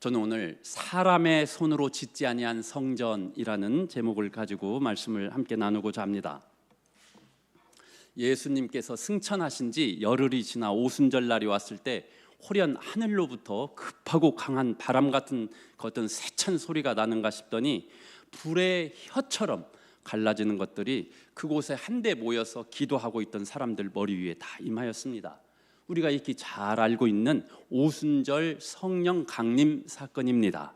저는 오늘 사람의 손으로 짓지 아니한 성전이라는 제목을 가지고 말씀을 함께 나누고자 합니다. 예수님께서 승천하신 지 열흘이 지나 오순절 날이 왔을 때 호련 하늘로부터 급하고 강한 바람 같은 그 어떤 세찬 소리가 나는가 싶더니 불의 혀처럼 갈라지는 것들이 그곳에 한데 모여서 기도하고 있던 사람들 머리 위에 다 임하였습니다. 우리가 익히 잘 알고 있는 오순절 성령 강림 사건입니다.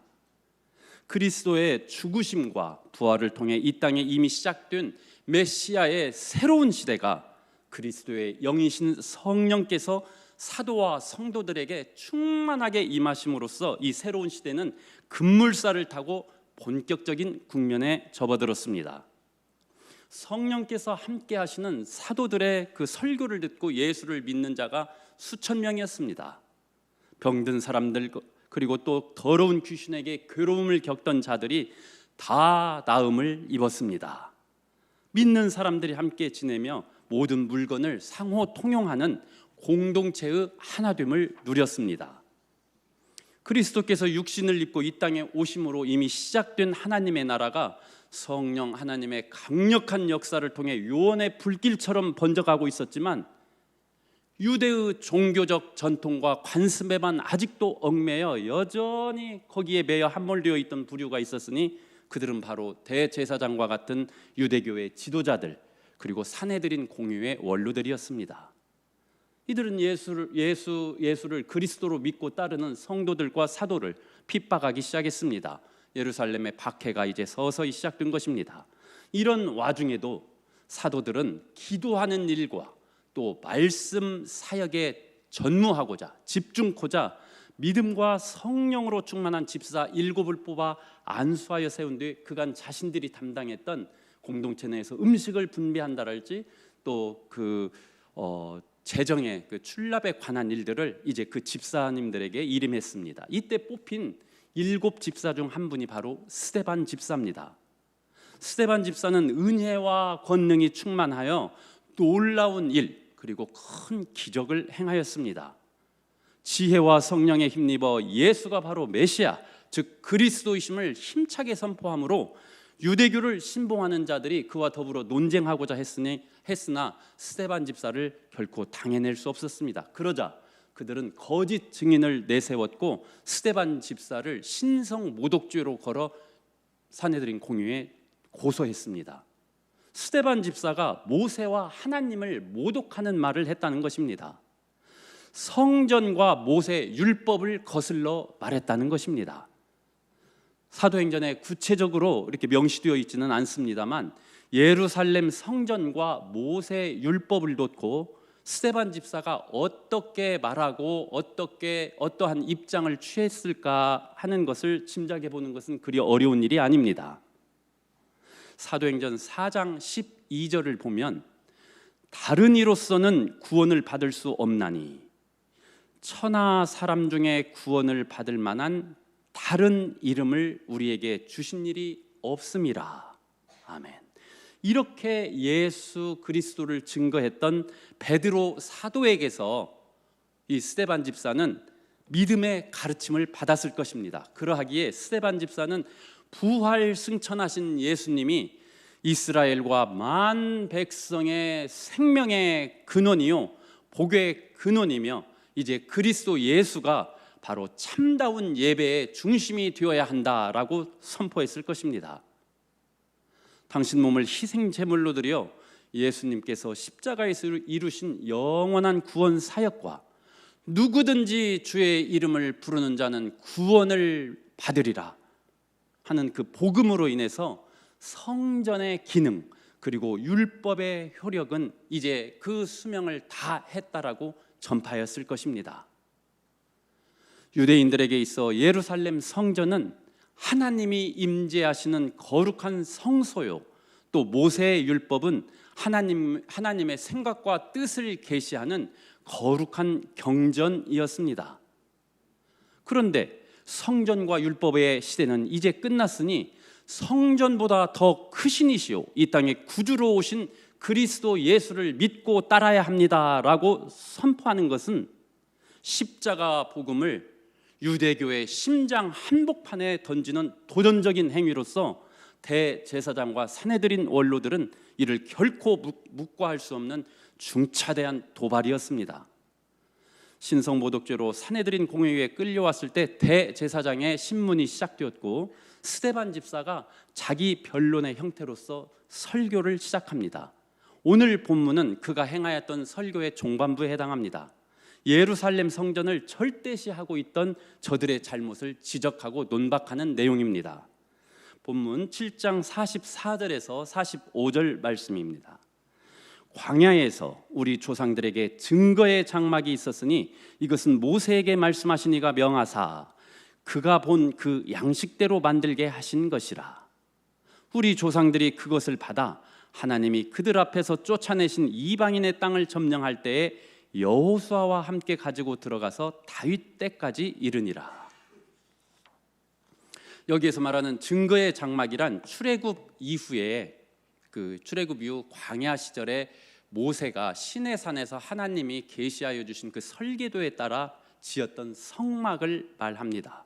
그리스도의 죽으심과 부활을 통해 이 땅에 이미 시작된 메시아의 새로운 시대가 그리스도의 영이신 성령께서 사도와 성도들에게 충만하게 임하심으로써 이 새로운 시대는 급물살을 타고 본격적인 국면에 접어들었습니다. 성령께서 함께 하시는 사도들의 그 설교를 듣고 예수를 믿는 자가 수천 명이었습니다. 병든 사람들 그리고 또 더러운 귀신에게 괴로움을 겪던 자들이 다 나음을 입었습니다. 믿는 사람들이 함께 지내며 모든 물건을 상호 통용하는 공동체의 하나됨을 누렸습니다. 그리스도께서 육신을 입고 이 땅에 오심으로 이미 시작된 하나님의 나라가 성령 하나님의 강력한 역사를 통해 요원의 불길처럼 번져가고 있었지만 유대의 종교적 전통과 관습에만 아직도 얽매여 여전히 거기에 매여 함몰되어 있던 부류가 있었으니 그들은 바로 대제사장과 같은 유대교의 지도자들 그리고 사내들인 공유의 원로들이었습니다. 이들은 예수를 예수 예수를 그리스도로 믿고 따르는 성도들과 사도를 핍박하기 시작했습니다. 예루살렘의 박해가 이제 서서히 시작된 것입니다. 이런 와중에도 사도들은 기도하는 일과 또 말씀 사역에 전무하고자 집중코자 믿음과 성령으로 충만한 집사 일곱을 뽑아 안수하여 세운 뒤 그간 자신들이 담당했던 공동체 내에서 음식을 분배한다랄지 또그 어, 재정의 그 출납에 관한 일들을 이제 그 집사님들에게 이름했습니다. 이때 뽑힌 일곱 집사 중 한 분이 바로 스데반 집사입니다. 스데반 집사는 은혜와 권능이 충만하여 놀라운 일 그리고 큰 기적을 행하였습니다. 지혜와 성령에 힘입어 예수가 바로 메시아 즉 그리스도이심을 힘차게 선포함으로 유대교를 신봉하는 자들이 그와 더불어 논쟁하고자 했으니 했으나 스테반 집사를 결코 당해낼 수 없었습니다. 그러자 그들은 거짓 증인을 내세웠고 스테반 집사를 신성 모독죄로 걸어 사내들인 공유에 고소했습니다. 스테반 집사가 모세와 하나님을 모독하는 말을 했다는 것입니다. 성전과 모세 율법을 거슬러 말했다는 것입니다. 사도행전에 구체적으로 이렇게 명시되어 있지는 않습니다만 예루살렘 성전과 모세 율법을 놓고 스테반 집사가 어떻게 말하고 어떻게 어떠한 입장을 취했을까 하는 것을 짐작해 보는 것은 그리 어려운 일이 아닙니다. 사도행전 4장 12절을 보면 다른 이로서는 구원을 받을 수 없나니 천하 사람 중에 구원을 받을 만한 다른 이름을 우리에게 주신 일이 없음이라. 아멘. 이렇게 예수 그리스도를 증거했던 베드로 사도에게서 이 스테반 집사는 믿음의 가르침을 받았을 것입니다. 그러하기에 스테반 집사는 부활 승천하신 예수님이 이스라엘과 만 백성의 생명의 근원이요 복의 근원이며 이제 그리스도 예수가 바로 참다운 예배의 중심이 되어야 한다라고 선포했을 것입니다. 당신 몸을 희생 제물로 드려 예수님께서 십자가에서 이루신 영원한 구원 사역과 누구든지 주의 이름을 부르는 자는 구원을 받으리라 하는 그 복음으로 인해서 성전의 기능 그리고 율법의 효력은 이제 그 수명을 다 했다라고 전파했을 것입니다. 유대인들에게 있어 예루살렘 성전은 하나님이 임재하시는 거룩한 성소요. 또 모세의 율법은 하나님 하나님의 생각과 뜻을 계시하는 거룩한 경전이었습니다. 그런데 성전과 율법의 시대는 이제 끝났으니 성전보다 더 크신 이시요 이 땅에 구주로 오신 그리스도 예수를 믿고 따라야 합니다라고 선포하는 것은 십자가 복음을 유대교의 심장 한복판에 던지는 도전적인 행위로서 대제사장과 사내들인 원로들은 이를 결코 묵- 묵과할 수 없는 중차대한 도발이었습니다. 신성모독죄로 사내들인 공회에 끌려왔을 때 대제사장의 신문이 시작되었고 스데반 집사가 자기 변론의 형태로서 설교를 시작합니다. 오늘 본문은 그가 행하였던 설교의 종반부에 해당합니다. 예루살렘 성전을 절대시하고 있던 저들의 잘못을 지적하고 논박하는 내용입니다. 본문 7장 44절에서 45절 말씀입니다. 광야에서 우리 조상들에게 증거의 장막이 있었으니 이것은 모세에게 말씀하신 이가 명하사 그가 본 그 양식대로 만들게 하신 것이라. 우리 조상들이 그것을 받아 하나님이 그들 앞에서 쫓아내신 이방인의 땅을 점령할 때에 여호수아와 함께 가지고 들어가서 다윗 때까지 이르니라. 여기에서 말하는 증거의 장막이란 출애굽 이후에 그 출애굽 이후 광야 시절에 모세가 시내 산에서 하나님이 계시하여 주신 그 설계도에 따라 지었던 성막을 말합니다.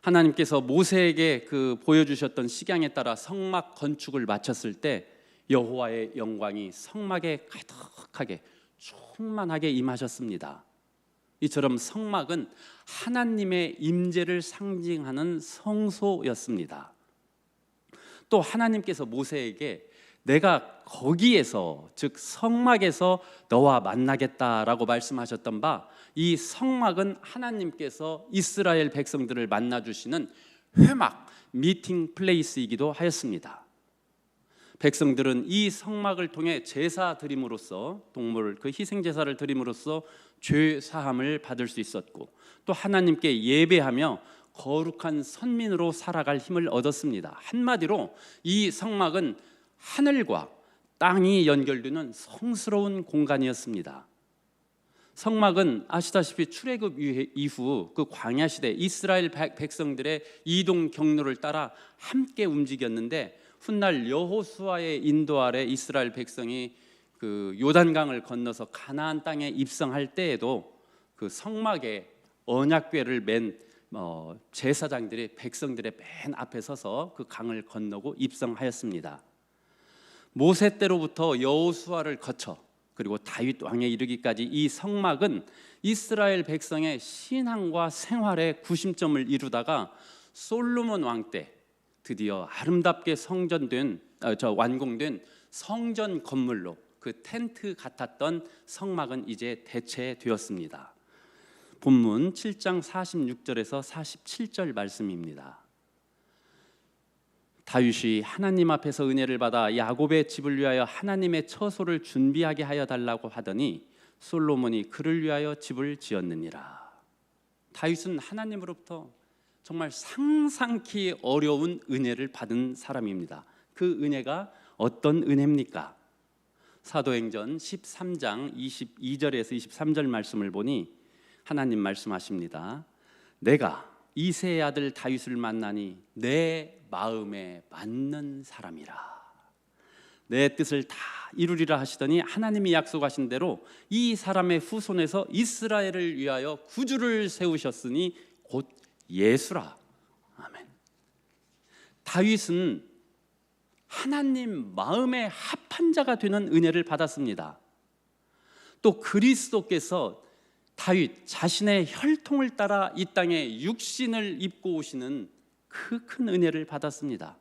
하나님께서 모세에게 그 보여주셨던 식양에 따라 성막 건축을 마쳤을 때 여호와의 영광이 성막에 가득하게 충만하게 임하셨습니다. 이처럼 성막은 하나님의 임재를 상징하는 성소였습니다. 또 하나님께서 모세에게 내가 거기에서 즉 성막에서 너와 만나겠다라고 말씀하셨던 바 이 성막은 하나님께서 이스라엘 백성들을 만나 주시는 회막 미팅 플레이스이기도 하였습니다. 백성들은 이 성막을 통해 제사 드림으로써 동물 그 희생 제사를 드림으로써 죄 사함을 받을 수 있었고 또 하나님께 예배하며 거룩한 선민으로 살아갈 힘을 얻었습니다. 한마디로 이 성막은 하늘과 땅이 연결되는 성스러운 공간이었습니다. 성막은 아시다시피 출애굽 이후 그 광야 시대 이스라엘 백성들의 이동 경로를 따라 함께 움직였는데 훗날 여호수아의 인도 아래 이스라엘 백성이 그 요단강을 건너서 가나안 땅에 입성할 때에도 그 성막에 언약궤를 맨 어, 제사장들이 백성들의 맨 앞에 서서 그 강을 건너고 입성하였습니다. 모세 때로부터 여호수아를 거쳐 그리고 다윗 왕에 이르기까지 이 성막은 이스라엘 백성의 신앙과 생활의 구심점을 이루다가 솔로몬 왕 때 드디어 아름답게 성전된 어, 저 완공된 성전 건물로 그 텐트 같았던 성막은 이제 대체되었습니다. 본문 7장 46절에서 47절 말씀입니다. 다윗이 하나님 앞에서 은혜를 받아 야곱의 집을 위하여 하나님의 처소를 준비하게 하여 달라고 하더니 솔로몬이 그를 위하여 집을 지었느니라. 다윗은 하나님으로부터 정말 상상키 어려운 은혜를 받은 사람입니다. 그 은혜가 어떤 은혜입니까? 사도행전 13장 22절에서 23절 말씀을 보니 하나님 말씀하십니다. 내가 이세의 아들 다윗을 만나니 내 마음에 맞는 사람이라. 내 뜻을 다 이루리라 하시더니 하나님이 약속하신 대로 이 사람의 후손에서 이스라엘을 위하여 구주를 세우셨으니 곧 예수라. 아멘. 다윗은 하나님 마음에 합한 자가 되는 은혜를 받았습니다. 또 그리스도께서 다윗 자신의 혈통을 따라 이 땅에 육신을 입고 오시는 그 큰 은혜를 받았습니다.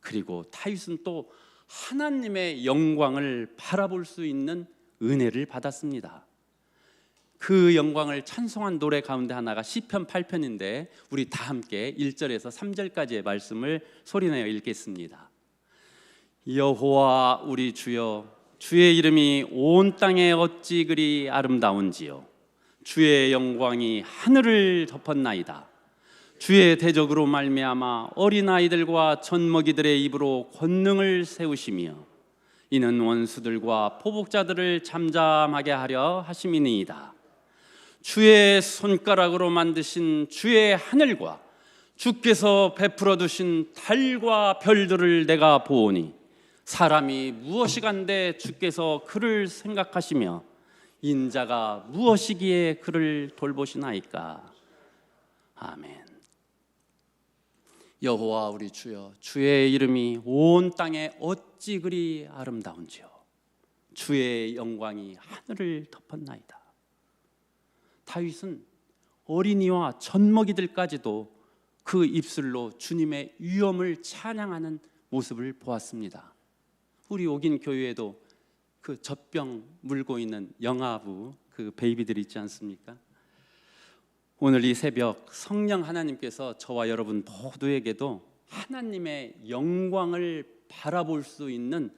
그리고 다윗은 또 하나님의 영광을 바라볼 수 있는 은혜를 받았습니다. 그 영광을 찬송한 노래 가운데 하나가 시편 8편인데 우리 다 함께 1절에서 3절까지의 말씀을 소리내어 읽겠습니다. 여호와 우리 주여 주의 이름이 온 땅에 어찌 그리 아름다운지요. 주의 영광이 하늘을 덮었나이다. 주의 대적으로 말미암아 어린 아이들과 젖먹이들의 입으로 권능을 세우시며 이는 원수들과 포복자들을 잠잠하게 하려 하심이니이다 주의 손가락으로 만드신 주의 하늘과 주께서 베풀어 두신 달과 별들을 내가 보오니 사람이 무엇이 간데 주께서 그를 생각하시며 인자가 무엇이기에 그를 돌보시나이까? 아멘. 여호와 우리 주여 주의 이름이 온 땅에 어찌 그리 아름다운지요? 주의 영광이 하늘을 덮었나이다. 다윗은 어린이와 젖먹이들까지도 그 입술로 주님의 위엄을 찬양하는 모습을 보았습니다 우리 옥인 교회에도 그 젖병 물고 있는 영아부 그 베이비들 있지 않습니까? 오늘 이 새벽 성령 하나님께서 저와 여러분 모두에게도 하나님의 영광을 바라볼 수 있는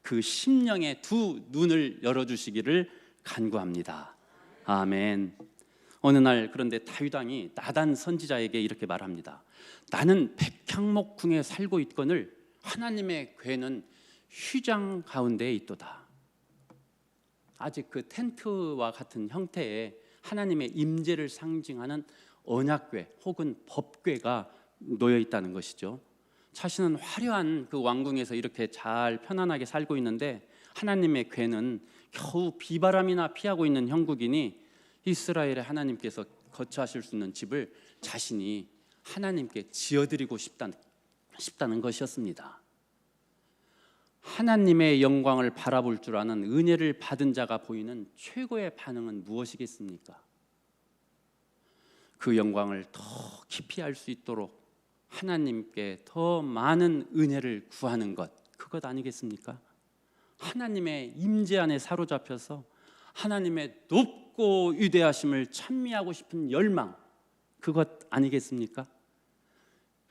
그 심령의 두 눈을 열어 주시기를 간구합니다. 아멘. 어느 날 그런데 다윗 왕이 나단 선지자에게 이렇게 말합니다. 나는 백향목 궁에 살고 있거늘 하나님의 괴는 휘장 가운데에 있도다. 아직 그 텐트와 같은 형태의 하나님의 임재를 상징하는 언약궤 혹은 법궤가 놓여 있다는 것이죠. 자신은 화려한 그 왕궁에서 이렇게 잘 편안하게 살고 있는데 하나님의 궤는 겨우 비바람이나 피하고 있는 형국이니 이스라엘의 하나님께서 거처하실 수 있는 집을 자신이 하나님께 지어드리고 싶다는, 싶다는 것이었습니다. 하나님의 영광을 바라볼 줄 아는 은혜를 받은 자가 보이는 최고의 반응은 무엇이겠습니까? 그 영광을 더 깊이 알 수 있도록 하나님께 더 많은 은혜를 구하는 것 그것 아니겠습니까? 하나님의 임재 안에 사로잡혀서 하나님의 높 고 위대하심을 찬미하고 싶은 열망 그것 아니겠습니까?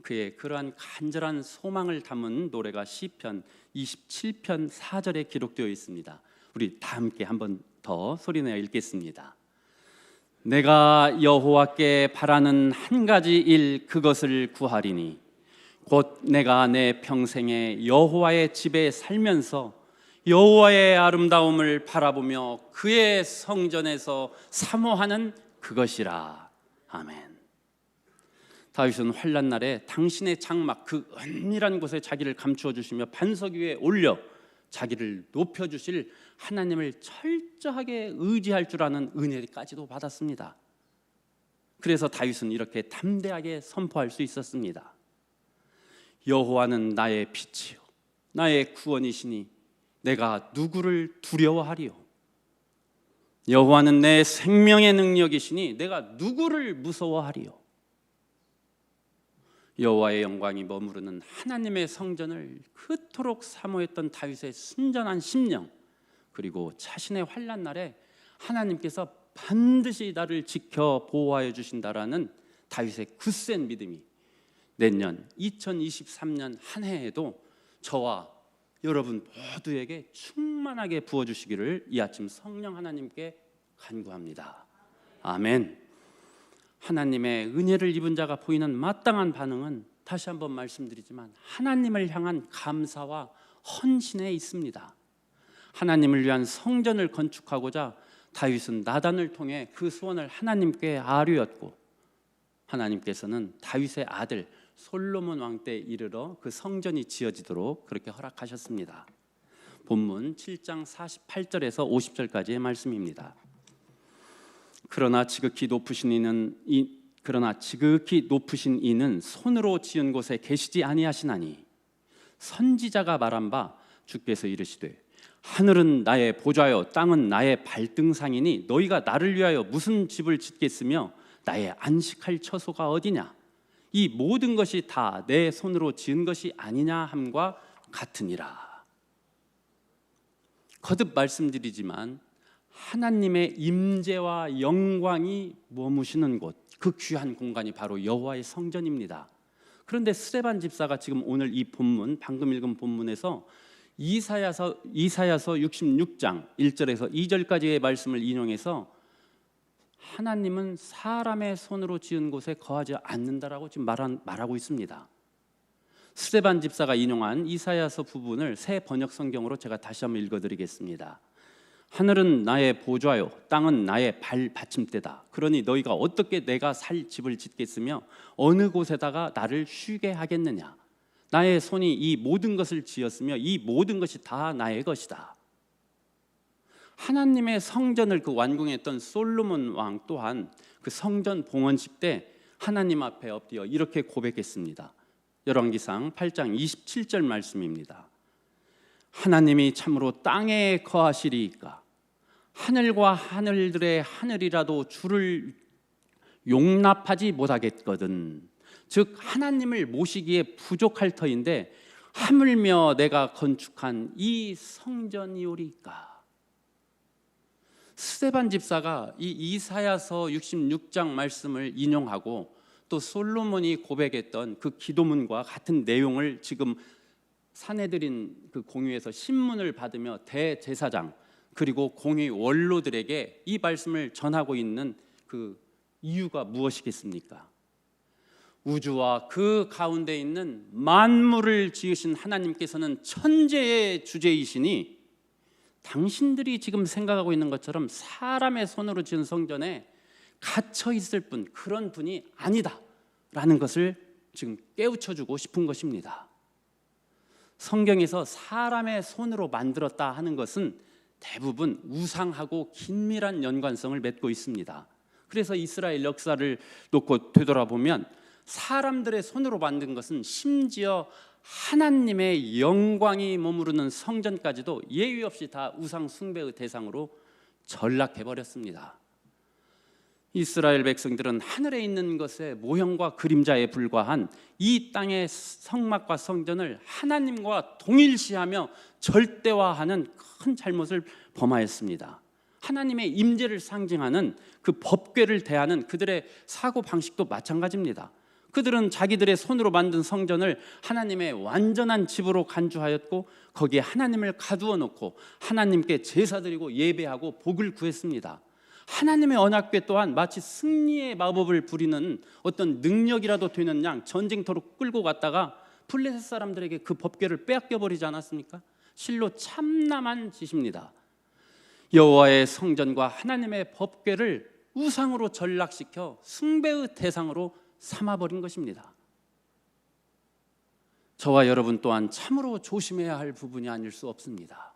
그의 그러한 간절한 소망을 담은 노래가 시편 27편 4절에 기록되어 있습니다. 우리 다 함께 한번 더 소리내어 읽겠습니다. 내가 여호와께 바라는 한 가지 일 그것을 구하리니 곧 내가 내 평생에 여호와의 집에 살면서 여호와의 아름다움을 바라보며 그의 성전에서 사모하는 그것이라. 아멘. 다윗은 환란 날에 당신의 장막 그 은밀한 곳에 자기를 감추어 주시며 반석 위에 올려 자기를 높여 주실 하나님을 철저하게 의지할 줄 아는 은혜까지도 받았습니다. 그래서 다윗은 이렇게 담대하게 선포할 수 있었습니다. 여호와는 나의 빛이요 나의 구원이시니 내가 누구를 두려워하리요? 여호와는 내 생명의 능력이시니 내가 누구를 무서워하리요? 여호와의 영광이 머무르는 하나님의 성전을 그토록 사모했던 다윗의 순전한 심령 그리고 자신의 환란 날에 하나님께서 반드시 나를 지켜 보호하여 주신다라는 다윗의 굳센 믿음이 내년 2023년 한 해에도 저와 여러분 모두에게 충만하게 부어 주시기를 이 아침 성령 하나님께 간구합니다. 아멘. 하나님의 은혜를 입은 자가 보이는 마땅한 반응은 다시 한번 말씀드리지만 하나님을 향한 감사와 헌신에 있습니다. 하나님을 위한 성전을 건축하고자 다윗은 나단을 통해 그 소원을 하나님께 아뢰었고 하나님께서는 다윗의 아들 솔로몬 왕 때 이르러 그 성전이 지어지도록 그렇게 허락하셨습니다. 본문 7장 48절에서 50절까지의 말씀입니다. 그러나 지극히 높으신 이는 이 그러나 지극히 높으신 이는 손으로 지은 곳에 계시지 아니하시나니 선지자가 말한 바 주께서 이르시되 하늘은 나의 보좌요 땅은 나의 발등상이니 너희가 나를 위하여 무슨 집을 짓겠으며 나의 안식할 처소가 어디냐 이 모든 것이 다 내 손으로 지은 것이 아니냐 함과 같으니라 거듭 말씀드리지만 하나님의 임재와 영광이 머무시는 곳, 그 귀한 공간이 바로 여호와의 성전입니다. 그런데 스데반 집사가 지금 오늘 이 본문 방금 읽은 본문에서 이사야서 이사야서 66장 1절에서 2절까지의 말씀을 인용해서 하나님은 사람의 손으로 지은 곳에 거하지 않는다라고 지금 말한, 말하고 있습니다. 스데반 집사가 인용한 이사야서 부분을 새 번역 성경으로 제가 다시 한번 읽어드리겠습니다. 하늘은 나의 보좌요 땅은 나의 발 받침대다 그러니 너희가 어떻게 내가 살 집을 짓겠으며 어느 곳에다가 나를 쉬게 하겠느냐 나의 손이 이 모든 것을 지었으며 이 모든 것이 다 나의 것이다 하나님의 성전을 그 완공했던 솔로몬 왕 또한 그 성전 봉헌식 때 하나님 앞에 엎드려 이렇게 고백했습니다 열왕기상 8장 27절 말씀입니다. 하나님이 참으로 땅에 거하시리이까 하늘과 하늘들의 하늘이라도 주를 용납하지 못하겠거든. 즉 하나님을 모시기에 부족할 터인데 하물며 내가 건축한 이 성전이오리까. 스데반 집사가 이 이사야서 66장 말씀을 인용하고 또 솔로몬이 고백했던 그 기도문과 같은 내용을 지금 사내들인 그 공유에서 신문을 받으며 대제사장 그리고 공의 원로들에게 이 말씀을 전하고 있는 그 이유가 무엇이겠습니까? 우주와 그 가운데 있는 만물을 지으신 하나님께서는 천재의 주제이시니 당신들이 지금 생각하고 있는 것처럼 사람의 손으로 지은 성전에 갇혀 있을 분 그런 분이 아니다라는 것을 지금 깨우쳐 주고 싶은 것입니다. 성경에서 사람의 손으로 만들었다 하는 것은 대부분 우상하고 긴밀한 연관성을 맺고 있습니다. 그래서 이스라엘 역사를 놓고 되돌아보면 사람들의 손으로 만든 것은 심지어 하나님의 영광이 머무르는 성전까지도 예의 없이 다 우상 숭배의 대상으로 전락해 버렸습니다. 이스라엘 백성들은 하늘에 있는 것의 모형과 그림자에 불과한 이 땅의 성막과 성전을 하나님과 동일시하며 절대화하는 큰 잘못을 범하였습니다. 하나님의 임재를 상징하는 그 법궤를 대하는 그들의 사고 방식도 마찬가지입니다. 그들은 자기들의 손으로 만든 성전을 하나님의 완전한 집으로 간주하였고 거기에 하나님을 가두어 놓고 하나님께 제사 드리고 예배하고 복을 구했습니다. 하나님의 언약궤 또한 마치 승리의 마법을 부리는 어떤 능력이라도 되는 양 전쟁터로 끌고 갔다가 플레셋 사람들에게 그 법궤를 빼앗겨 버리지 않았습니까? 실로 참남한 짓입니다. 여호와의 성전과 하나님의 법궤를 우상으로 전락시켜 숭배의 대상으로 삼아버린 것입니다. 저와 여러분 또한 참으로 조심해야 할 부분이 아닐 수 없습니다.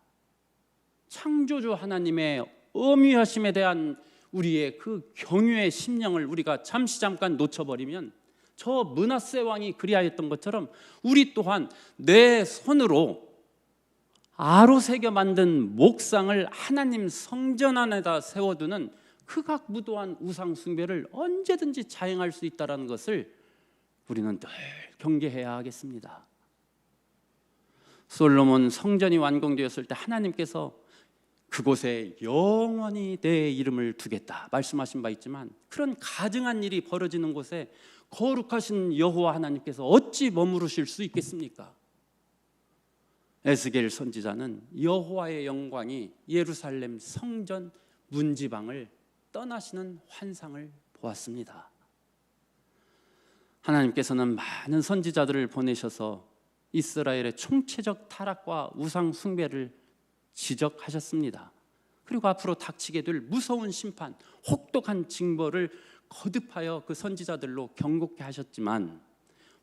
창조주 하나님의 어미하심에 대한 우리의 그 경유의 심령을 우리가 잠시 잠깐 놓쳐버리면 저 문하세 왕이 그리하였던 것처럼 우리 또한 내 손으로 아로 새겨 만든 목상을 하나님 성전 안에다 세워두는 극악무도한 우상 숭배를 언제든지 자행할 수 있다라는 것을 우리는 늘 경계해야 하겠습니다. 솔로몬 성전이 완공되었을 때 하나님께서 그곳에 영원히 내 이름을 두겠다 말씀하신 바 있지만 그런 가증한 일이 벌어지는 곳에 거룩하신 여호와 하나님께서 어찌 머무르실 수 있겠습니까? 에스겔 선지자는 여호와의 영광이 예루살렘 성전 문지방을 떠나시는 환상을 보았습니다. 하나님께서는 많은 선지자들을 보내셔서 이스라엘의 총체적 타락과 우상 숭배를 지적하셨습니다. 그리고 앞으로 닥치게 될 무서운 심판, 혹독한 징벌을 거듭하여 그 선지자들로 경고케 하셨지만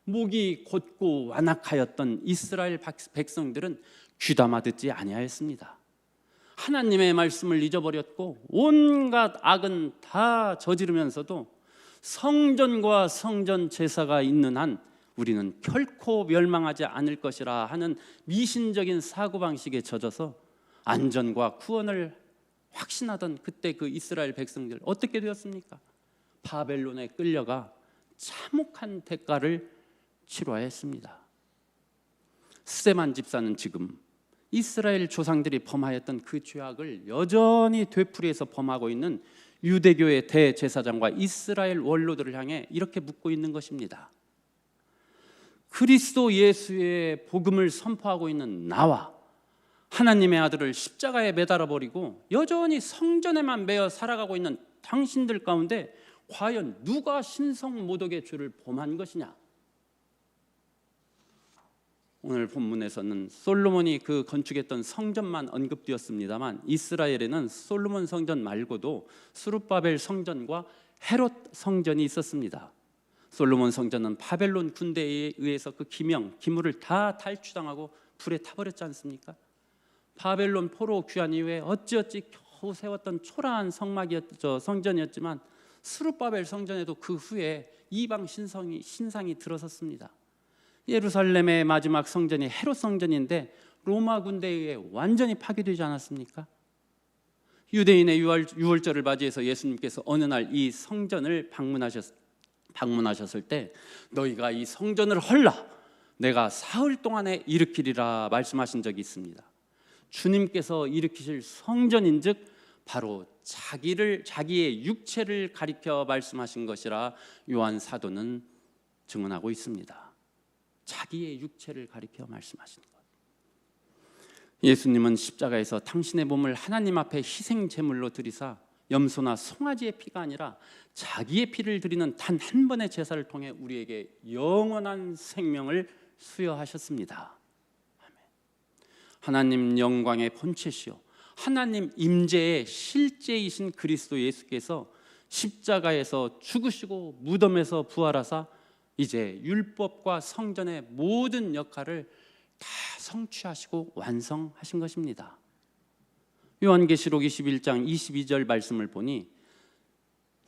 목이 곧고 완악하였던 이스라엘 백성들은 귀담아 듣지 아니하였습니다. 하나님의 말씀을 잊어버렸고 온갖 악은 다 저지르면서도 성전과 성전 제사가 있는 한 우리는 결코 멸망하지 않을 것이라 하는 미신적인 사고방식에 젖어서 안전과 구원을 확신하던 그때 그 이스라엘 백성들 어떻게 되었습니까? 바벨론에 끌려가 참혹한 대가를 치러야 했습니다. 스데만 집사는 지금 이스라엘 조상들이 범하였던 그 죄악을 여전히 되풀이해서 범하고 있는 유대교의 대제사장과 이스라엘 원로들을 향해 이렇게 묻고 있는 것입니다. 그리스도 예수의 복음을 선포하고 있는 나와 하나님의 아들을 십자가에 매달아 버리고 여전히 성전에만 매여 살아가고 있는 당신들 가운데 과연 누가 신성 모독의 죄를 범한 것이냐? 오늘 본문에서는 솔로몬이 그 건축했던 성전만 언급되었습니다만 이스라엘에는 솔로몬 성전 말고도 수룹바벨 성전과 헤롯 성전이 있었습니다. 솔로몬 성전은 바벨론 군대에 의해서 그 기명, 기물을 다 탈취당하고 불에 타버렸지 않습니까? 바벨론 포로 귀환 이후에 어찌어찌 겨우 세웠던 초라한 성막이었죠 성전이었지만 수룹바벨 성전에도 그 후에 이방 신성이 신상이 들어섰습니다. 예루살렘의 마지막 성전이 헤롯 성전인데 로마 군대에 의해 완전히 파괴되지 않았습니까? 유대인의 유월, 유월 절을 맞이해서 예수님께서 어느 날 이 성전을 방문하셨, 방문하셨을 때 너희가 이 성전을 헐라 내가 사흘 동안에 일으키리라 말씀하신 적이 있습니다. 주님께서 일으키실 성전인즉 바로 자기를 자기의 육체를 가리켜 말씀하신 것이라 요한 사도는 증언하고 있습니다. 자기의 육체를 가리켜 말씀하신 것. 예수님은 십자가에서 당신의 몸을 하나님 앞에 희생 제물로 드리사 염소나 송아지의 피가 아니라 자기의 피를 드리는 단 한 번의 제사를 통해 우리에게 영원한 생명을 수여하셨습니다. 아멘. 하나님 영광의 본체시요 하나님 임재의 실제이신 그리스도 예수께서 십자가에서 죽으시고 무덤에서 부활하사 이제 율법과 성전의 모든 역할을 다 성취하시고 완성하신 것입니다. 요한계시록 21장 22절 말씀을 보니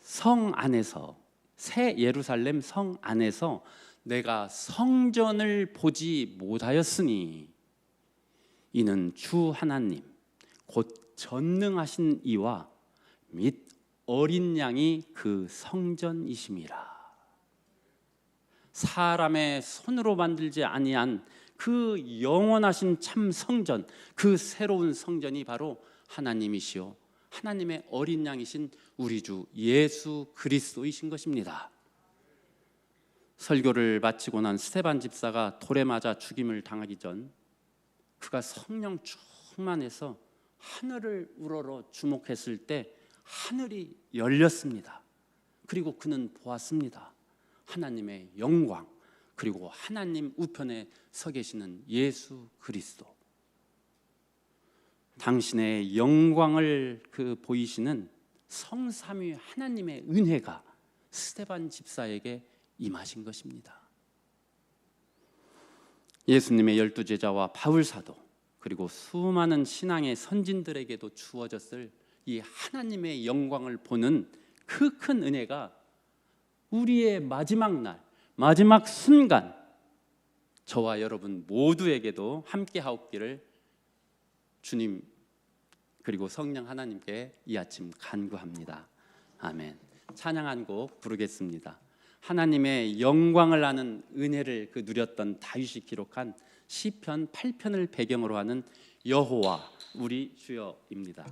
성 안에서 새 예루살렘 성 안에서 내가 성전을 보지 못하였으니 이는 주 하나님 곧 전능하신 이와 및 어린 양이 그 성전이심이라. 사람의 손으로 만들지 아니한 그 영원하신 참 성전, 그 새로운 성전이 바로 하나님이시요 하나님의 어린 양이신 우리 주 예수 그리스도이신 것입니다. 설교를 마치고 난 스테반 집사가 돌에 맞아 죽임을 당하기 전 그가 성령 충만해서 하늘을 우러러 주목했을 때 하늘이 열렸습니다. 그리고 그는 보았습니다. 하나님의 영광 그리고 하나님 우편에 서 계시는 예수 그리스도. 당신의 영광을 그 보이시는 성삼위 하나님의 은혜가 스테반 집사에게 임하신 것입니다. 예수님의 열두 제자와 바울 사도 그리고 수많은 신앙의 선진들에게도 주어졌을 이 하나님의 영광을 보는 그 큰 은혜가 우리의 마지막 날, 마지막 순간 저와 여러분 모두에게도 함께 하옵기를 주님 그리고 성령 하나님께 이 아침 간구합니다. 아멘. 찬양한 곡 부르겠습니다. 하나님의 영광을 아는 은혜를 그 누렸던 다윗이 기록한 시편 8편을 배경으로 하는 여호와 우리 주여입니다.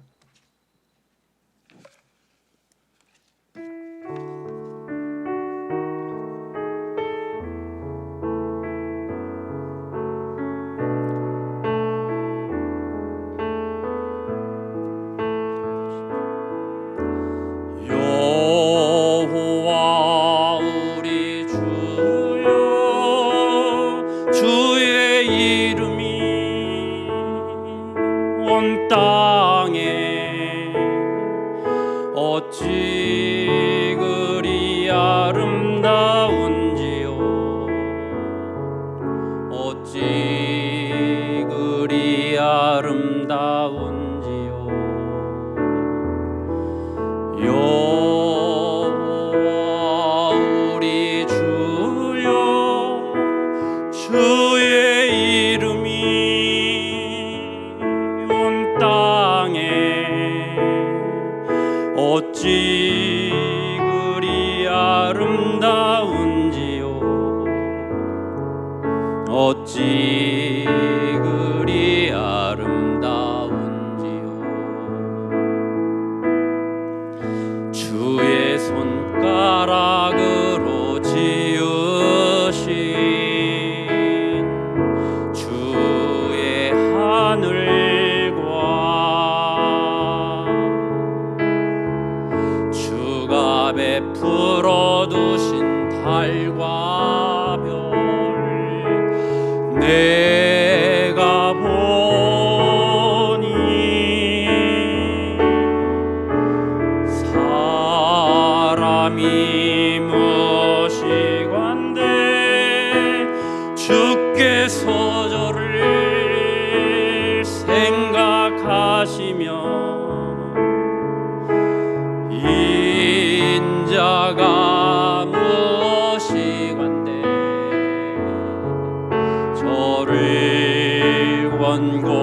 원고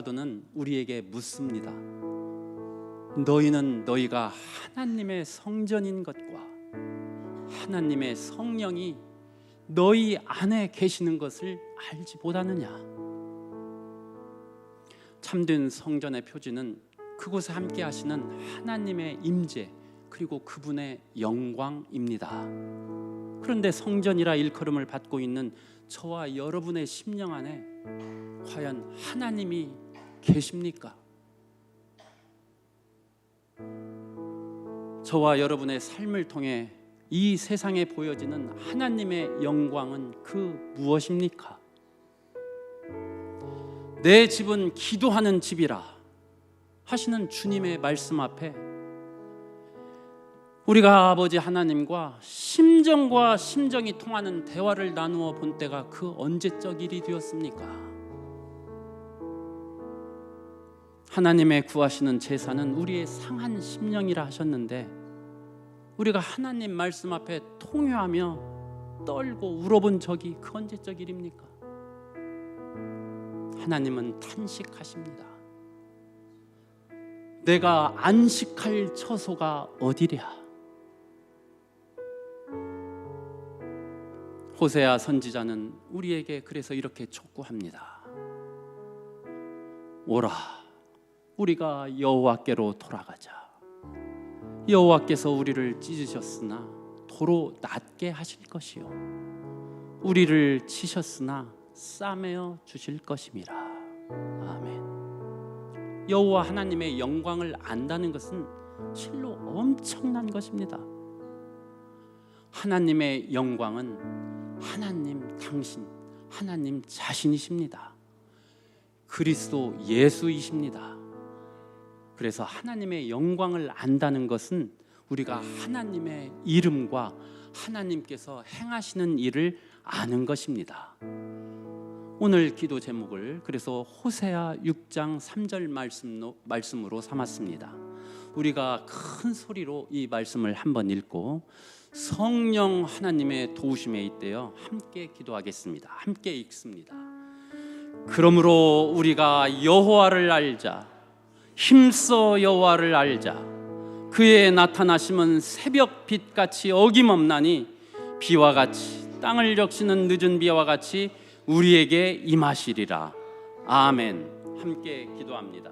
사도는 우리에게 묻습니다. 너희는 너희가 하나님의 성전인 것과 하나님의 성령이 너희 안에 계시는 것을 알지 못하느냐? 참된 성전의 표지는 그곳에 함께 하시는 하나님의 임재 그리고 그분의 영광입니다. 그런데 성전이라 일컬음을 받고 있는 저와 여러분의 심령 안에 과연 하나님이 계십니까? 저와 여러분의 삶을 통해 이 세상에 보여지는 하나님의 영광은 그 무엇입니까? 내 집은 기도하는 집이라 하시는 주님의 말씀 앞에 우리가 아버지 하나님과 심정과 심정이 통하는 대화를 나누어 본 때가 그 언제적 일이 되었습니까? 하나님의 구하시는 제사는 우리의 상한 심령이라 하셨는데 우리가 하나님 말씀 앞에 통회하며 떨고 울어본 적이 그 언제적 일입니까? 하나님은 탄식하십니다. 내가 안식할 처소가 어디랴? 호세아 선지자는 우리에게 그래서 이렇게 촉구합니다. 오라, 우리가 여호와께로 돌아가자. 여호와께서 우리를 찢으셨으나 도로 낮게 하실 것이요, 우리를 치셨으나 싸매어 주실 것임이라. 아멘. 여호와 하나님의 영광을 안다는 것은 실로 엄청난 것입니다. 하나님의 영광은 하나님 당신, 하나님 자신이십니다. 그리스도 예수이십니다. 그래서 하나님의 영광을 안다는 것은 우리가 하나님의 이름과 하나님께서 행하시는 일을 아는 것입니다. 오늘 기도 제목을 그래서 호세아 6장 3절 말씀로, 말씀으로 삼았습니다. 우리가 큰 소리로 이 말씀을 한번 읽고 성령 하나님의 도우심에 있대요. 함께 기도하겠습니다. 함께 읽습니다. 그러므로 우리가 여호와를 알자. 힘써 여호와를 알자. 그의 나타나심은 새벽 빛같이 어김없나니 비와 같이 땅을 적시는 늦은 비와 같이 우리에게 임하시리라. 아멘. 함께 기도합니다.